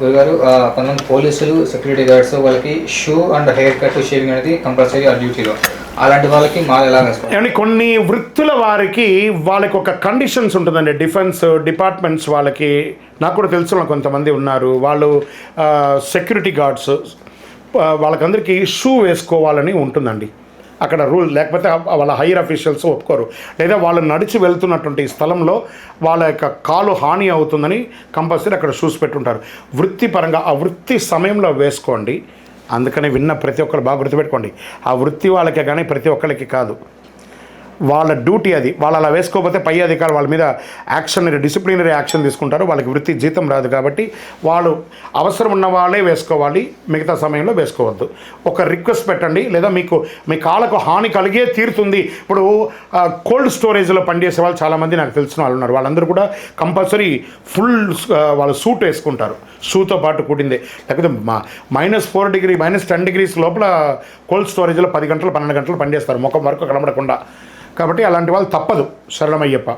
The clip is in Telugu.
గురుగారు కొంతమంది పోలీసులు సెక్యూరిటీ గార్డ్స్ వాళ్ళకి shoe and hair cut shaving అనేది కంపల్సరీ ఆ డ్యూటీలో అలాంటి వాళ్ళకి మాల ఎలా కానీ కొన్ని వృత్తుల వారికి వాళ్ళకి ఒక కండిషన్స్ ఉంటుందండి. డిఫెన్స్ డిపార్ట్మెంట్స్ వాళ్ళకి నాకు కూడా తెలిసిన కొంతమంది ఉన్నారు. వాళ్ళు సెక్యూరిటీ గార్డ్స్ వాళ్ళకందరికీ షూ వేసుకోవాలని ఉంటుందండి. అక్కడ రూల్ లేకపోతే వాళ్ళ హైయర్ అఫీషియల్స్ ఒప్పుకోరు. లేదా వాళ్ళు నడిచి వెళ్తున్నటువంటి స్థలంలో వాళ్ళ యొక్క కాలు హాని అవుతుందని కంపల్సరీ అక్కడ షూస్ పెట్టుంటారు. వృత్తిపరంగా ఆ వృత్తి సమయంలో వేసుకోండి. అందుకని విన్న ప్రతి ఒక్కరు బాగా గుర్తుపెట్టుకోండి. ఆ వృత్తి వాళ్ళకే కానీ ప్రతి ఒక్కరికి కాదు. వాళ్ళ డ్యూటీ అది. వాళ్ళు అలా వేసుకోకపోతే పై అధికారులు వాళ్ళ మీద యాక్షన్ డిసిప్లినరీ యాక్షన్ తీసుకుంటారు. వాళ్ళకి వృత్తి జీతం రాదు కాబట్టి వాళ్ళు అవసరం ఉన్న వాళ్ళే వేసుకోవాలి. మిగతా సమయంలో వేసుకోవద్దు. ఒక రిక్వెస్ట్ పెట్టండి. లేదా మీకు మీ కాళ్ళకు హాని కలిగే తీరుతుంది. ఇప్పుడు కోల్డ్ స్టోరేజ్లో పనిచేసే వాళ్ళు చాలామంది నాకు తెలిసిన వాళ్ళు ఉన్నారు. వాళ్ళందరూ కూడా కంపల్సరీ ఫుల్ వాళ్ళు సూట్ వేసుకుంటారు. షూతో పాటు కూడిందే లేకపోతే minus four degree minus ten degrees లోపల కోల్డ్ స్టోరేజ్లో పది గంటలు పన్నెండు గంటలు పనిచేస్తారు. ముఖం వరకు కనబడకుండా. కాబట్టి అలాంటి వాళ్ళు తప్పదు. శరణమయ్యప్ప.